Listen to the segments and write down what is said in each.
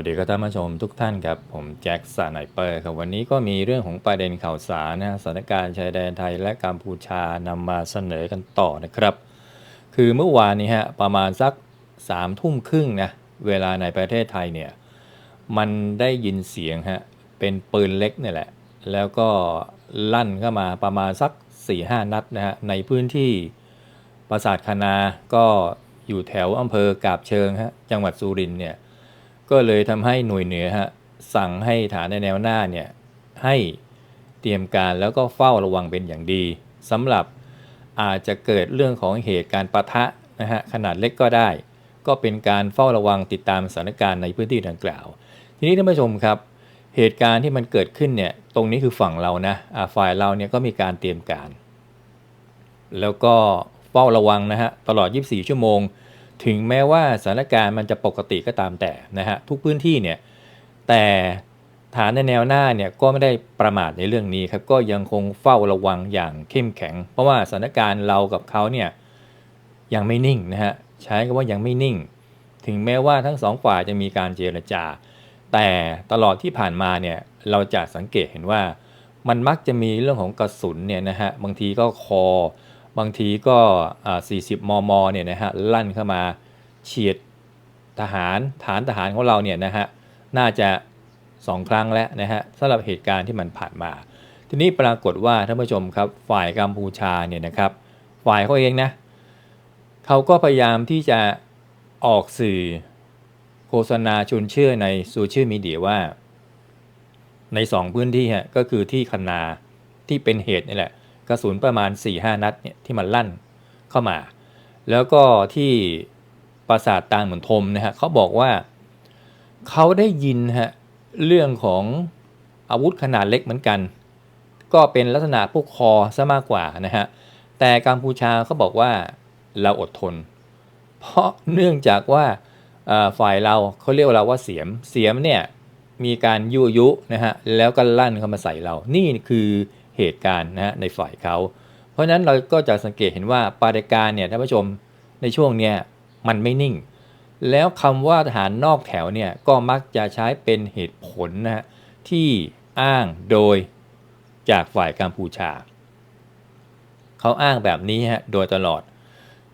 วัสดีครับท่านผู้ชมทุกท่านครับ ผมแจ็คสไนเปอร์ครับ วันนี้ก็มีเรื่องของประเด็นข่าวสารนะสถานการณ์ชายแดนไทยและกัมพูชานำมาเสนอกันต่อนะครับ คือเมื่อวานนี้ฮะประมาณสักสามทุ่มครึ่งนะเวลาในประเทศไทยเนี่ยมันได้ยินเสียงฮะเป็นปืนเล็กนี่แหละ แล้วก็ลั่นเข้ามาประมาณสัก4ี่ห้านัดนะฮะในพื้นที่ปราสาทคณาก็อยู่แถวอำเภอกาบเชิงฮะจังหวัดสุรินทร์เนี่ย ก็เลยทำให้หน่วยเหนือฮะสั่งให้ฐานในแนวหน้าเนี่ยให้เตรียมการแล้วก็เฝ้าระวังเป็นอย่างดีสำหรับอาจจะเกิดเรื่องของเหตุการณ์ปะทะนะฮะขนาดเล็กก็ได้ ก็เป็นการเฝ้าระวังติดตามสถานการณ์ในพื้นที่ดังกล่าว ทีนี้ท่านผู้ชมครับ เหตุการณ์ที่มันเกิดขึ้นเนี่ยตรงนี้คือฝั่งเรานะอ่าฝ่ายเราเนี่ยก็มีการเตรียมการ แล้วก็เฝ้าระวังนะฮะตลอด 24 ชั่วโมง ถึงแม้ว่าสถานการณ์มันจะปกติก็ตามแต่นะฮะทุกพื้นที่เนี่ยแต่ฐานในแนวหน้าเนี่ยก็ไม่ได้ประมาทในเรื่องนี้ครับก็ยังคงเฝ้าระวังอย่างเข้มแข็ง เพราะว่าสถานการณ์เรากับเขาเนี่ยยังไม่นิ่งนะฮะใช้คำว่ายังไม่นิ่ง ถึงแม้ว่าทั้งสองฝ่ายจะมีการเจรจา แต่ตลอดที่ผ่านมาเนี่ยเราจะสังเกตเห็นว่ามันมักจะมีเรื่องของกระสุนเนี่ยนะฮะบางทีก็คอ บางทีก็ 40 มม เนี่ยนะฮะ ลั่นเข้ามาเฉียดทหาร ฐานทหารของเราเนี่ยนะฮะ น่าจะสองครั้งแล้วนะฮะสำหรับเหตุการณ์ที่มันผ่านมา ทีนี้ปรากฏว่าท่านผู้ชมครับ ฝ่ายกัมพูชาเนี่ยนะครับ ฝ่ายเขาเองนะ เขาก็พยายามที่จะออกสื่อโฆษณาชวนเชื่อในโซเชียลมีเดียว่า ในสองพื้นที่ฮะ ก็คือที่คนาที่เป็นเหตุนี่แหละ กระสุนประมาณ 4-5 นัดเนี่ยที่มันลั่นเข้ามา แล้วก็ที่ปราสาทตางเหมือนทมนะฮะเขาบอกว่าเขาได้ยินฮะเรื่องของอาวุธขนาดเล็กเหมือนกัน ก็เป็นลักษณะพวกคอซะมากกว่านะฮะแต่กัมพูชาเขาบอกว่าเราอดทน เพราะเนื่องจากว่าฝ่ายเราเขาเรียกเราว่าเสียมเสียมเนี่ยมีการยั่วยุนะฮะแล้วก็ลั่นเข้ามาใส่เรา นี่คือ เหตุการณ์นะฮะในฝ่ายเขา เพราะฉะนั้นเราก็จะสังเกตเห็นว่าปาฏิการเนี่ยท่านผู้ชมในช่วงเนี้ยมันไม่นิ่ง แล้วคำว่าทหารนอกแถวเนี่ยก็มักจะใช้เป็นเหตุผลนะฮะที่อ้างโดยจากฝ่ายกัมพูชา เขาอ้างแบบนี้ฮะโดยตลอด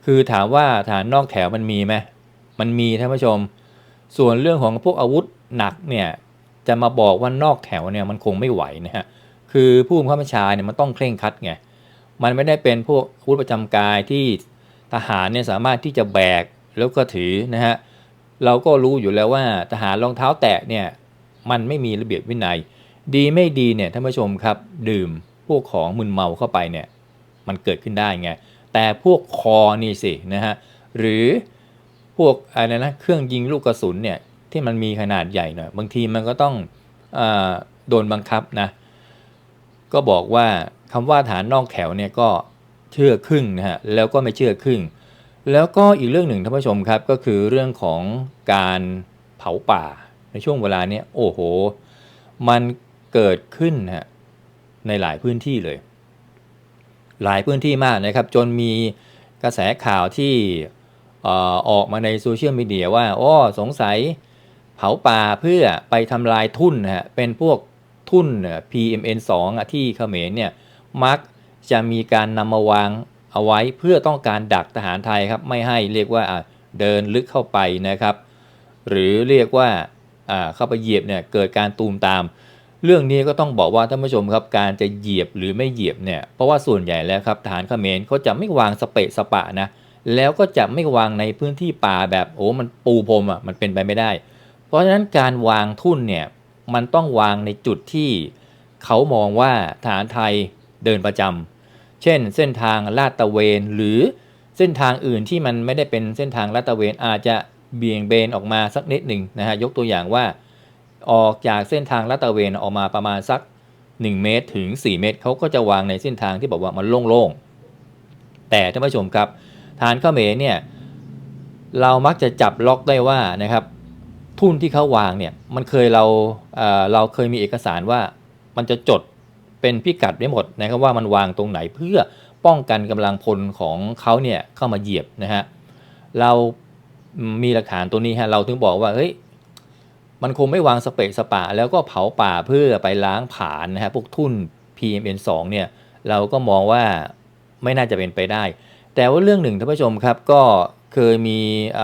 คือถามว่าฐานนอกแถวมันมีไหมมันมีท่านผู้ชม ส่วนเรื่องของพวกอาวุธหนักเนี่ยจะมาบอกว่านอกแถวเนี่ยมันคงไม่ไหวนะฮะ คือผู้บังคับบัญชาเนี่ยมันต้องเคร่งคัดไงมันไม่ได้เป็นพวกอาวุธประจำกายที่ทหารเนี่ยสามารถที่จะแบกแล้วก็ถือนะฮะเราก็รู้อยู่แล้วว่าทหารรองเท้าแตะเนี่ยมันไม่มีระเบียบวินัย ดีไม่ดีเนี่ยท่านผู้ชมครับดื่มพวกของมึนเมาเข้าไปเนี่ยมันเกิดขึ้นได้ไงแต่พวกคอนี่สินะฮะหรือพวกอะไรนะเครื่องยิงลูกกระสุนเนี่ยที่มันมีขนาดใหญ่หน่อยบางทีมันก็ต้องอโดนบังคับนะ ก็บอกว่าคำว่าฐานนอกแถวเนี่ยก็เชื่อครึ่งนะฮะแล้วก็ไม่เชื่อครึ่ง แล้วก็อีกเรื่องหนึ่งท่านผู้ชมครับก็คือเรื่องของการเผาป่าในช่วงเวลาเนี้ยโอ้โห มันเกิดขึ้นฮะในหลายพื้นที่เลย หลายพื้นที่มากนะครับ จนมีกระแสข่าวที่อออกมาในโซเชียลมีเดียว่าอ้อสงสัยเผาป่าเพื่อไปทำลายทุ่นนะฮะเป็นพวก ทุ่นเอ่อ PMN2 ที่เขมรเนี่ยมักจะมีการนำมาวางเอาไว้เพื่อต้องการดักทหารไทยครับไม่ให้เรียกว่าเดินลึกเข้าไปนะครับ หรือเรียกว่าอ่าเข้าไปเหยียบเนี่ยเกิดการตูมตาม เรื่องนี้ก็ต้องบอกว่าท่านผู้ชมครับการจะเหยียบหรือไม่เหยียบเนี่ยเพราะว่าส่วนใหญ่แล้วครับทหารเขมรเขาจะไม่วางสเปะสปะนะแล้วก็จะไม่วางในพื้นที่ป่าแบบโอ้มันปูพรมอะมันเป็นไปไม่ได้ เพราะฉะนั้นการวางทุ่นเนี่ย มันต้องวางในจุดที่เขามองว่าทหารไทยเดินประจำเช่น เส้นทางลาดตะเวน หรือเส้นทางอื่นที่มันไม่ได้เป็นเส้นทางลาดตะเวนอาจจะเบี่ยงเบนออกมาสักนิดหนึ่งนะฮะยกตัวอย่างว่า ออกจากเส้นทางลาดตะเวนออกมาประมาณสัก 1 เมตรถึง 4 เมตรเขาก็จะวางในเส้นทางที่บอกว่ามันโล่งๆแต่ท่านผู้ชมครับ ฐานเขมรเนี่ยเรามักจะจับล็อกได้ว่านะครับ ทุนที่เขาวางเนี่ยมันเคยเราเเราเคยมีเอกสารว่ามันจะจดเป็นพิกัดไว้หมดนะครับว่ามันวางตรงไหนเพื่อป้องกันกำลังพลของเขาเนี่ยเข้ามาเหยียบนะฮะเรามีหลักฐานตัวนี้ฮะเราถึงบอกว่าเฮ้ยมันคงไม่วางสเปะสปะ แล้วก็เผาป่าเพื่อไปล้างผลาญนะฮะพวกทุ่น PM2 เนี่ยเราก็มองว่าไม่น่าจะเป็นไปได้ แต่ว่าเรื่องหนึ่งท่านผู้ชมครับก็เคยมีอ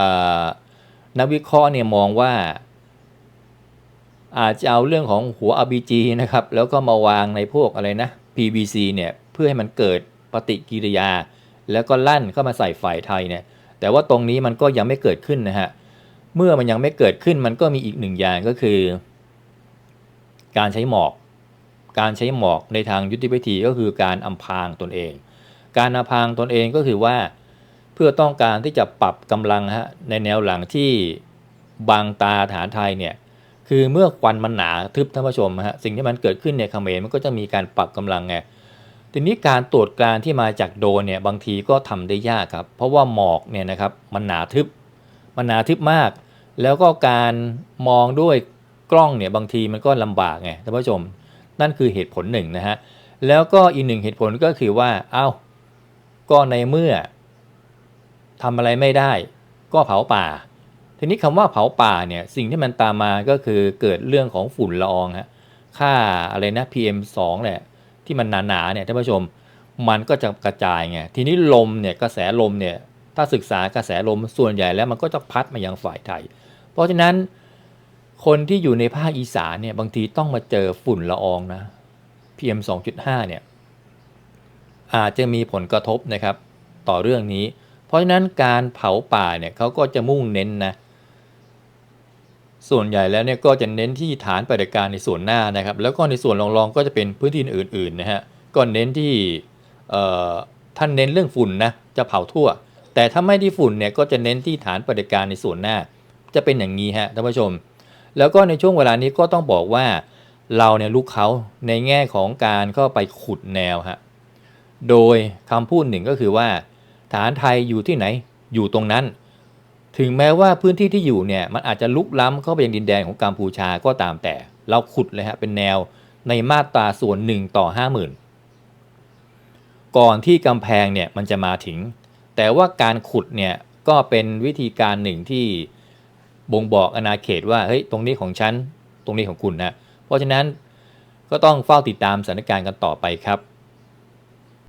นักวิเคราะห์เนี่ยมองว่าอาจจะเอาเรื่องของหัว RBG นะครับ แล้วก็มาวางในพวกอะไรนะ PVC เนี่ยเพื่อให้มันเกิดปฏิกิริยา แล้วก็ลั่นเข้ามาใส่ฝ่ายไทยเนี่ยแต่ว่าตรงนี้มันก็ยังไม่เกิดขึ้นนะฮะเมื่อมันยังไม่เกิดขึ้นมันก็มีอีกหนึ่งอย่างก็คือ การใช้หมอก การใช้หมอกในทางยุทธวิธีก็คือการอำพรางตนเอง การอำพรางตนเองก็คือว่า พื่อต้องการที่จะปรับกำลังฮะในแนวหลังที่บางตาฐานไทยเนี่ยคือเมื่อควันมันหนาทึบท่านผู้ชมฮะสิ่งที่มันเกิดขึ้นในเขมรมันก็จะมีการปรับกำลังไงทีนี้การตรวจการที่มาจากโดนเนี่ยบางทีก็ทำได้ยากครับ เพราะว่าหมอกเนี่ยนะครับมันหนาทึบมันหนาทึบมาก แล้วก็การมองด้วยกล้องเนี่ยบางทีมันก็ลำบากไงท่านผู้ชม นั่นคือเหตุผลหนึ่งนะฮะแล้วก็อีกหนึ่งเหตุผลก็คือว่าเอ้าก็ในเมื่อ ทำอะไรไม่ได้ ก็เผาป่า ทีนี้คำว่าเผาป่าเนี่ยสิ่งที่มันตามมาก็คือเกิดเรื่องของฝุ่นละอองฮะค่าอะไรนะ PM 2แหละที่มันหนาๆเนี่ยท่านผู้ชมมันก็จะกระจายไงทีนี้ลมเนี่ยกระแสลมเนี่ยถ้าศึกษากระแสลมส่วนใหญ่แล้วมันก็จะพัดมายังฝ่ายไทย เพราะฉะนั้นคนที่อยู่ในภาคอีสานเนี่ยบางทีต้องมาเจอฝุ่นละอองนะ PM 2.5เนี่ยอาจจะมีผลกระทบนะครับต่อเรื่องนี้ เพราะฉะนั้นการเผาป่าเนี่ยเขาก็จะมุ่งเน้นนะส่วนใหญ่แล้วเนี่ยก็จะเน้นที่ฐานปฏิบัติการในส่วนหน้านะครับ แล้วก็ในส่วนรองๆก็จะเป็นพื้นที่อื่นๆนะฮะก็เน้นที่ท่านเน้นเรื่องฝุ่นนะจะเผาทั่ว แต่ถ้าไม่ที่ฝุ่นเนี่ยก็จะเน้นที่ฐานปฏิบัติการในส่วนหน้า จะเป็นอย่างนี้ฮะท่านผู้ชม แล้วก็ในช่วงเวลานี้ก็ต้องบอกว่าเราเนี่ยลุกเขาในแง่ของการเข้าไปขุดแนวฮะโดยคำพูดหนึ่งก็คือว่า ฐานไทยอยู่ที่ไหน อยู่ตรงนั้น ถึงแม้ว่าพื้นที่ที่อยู่เนี่ยมันอาจจะลุกล้ำเข้าไปยังดินแดนของกัมพูชาก็ตามแต่ เราขุดเลยฮะเป็นแนวในมาตราส่วน1ต่อ 50,000 ก่อนที่กำแพงเนี่ยมันจะมาถึง แต่ว่าการขุดเนี่ยก็เป็นวิธีการหนึ่งที่บ่งบอกอาณาเขตว่าเฮ้ยตรงนี้ของฉันตรงนี้ของคุณนะเพราะฉะนั้นก็ต้องเฝ้าติดตามสถานการณ์กันต่อไปครับ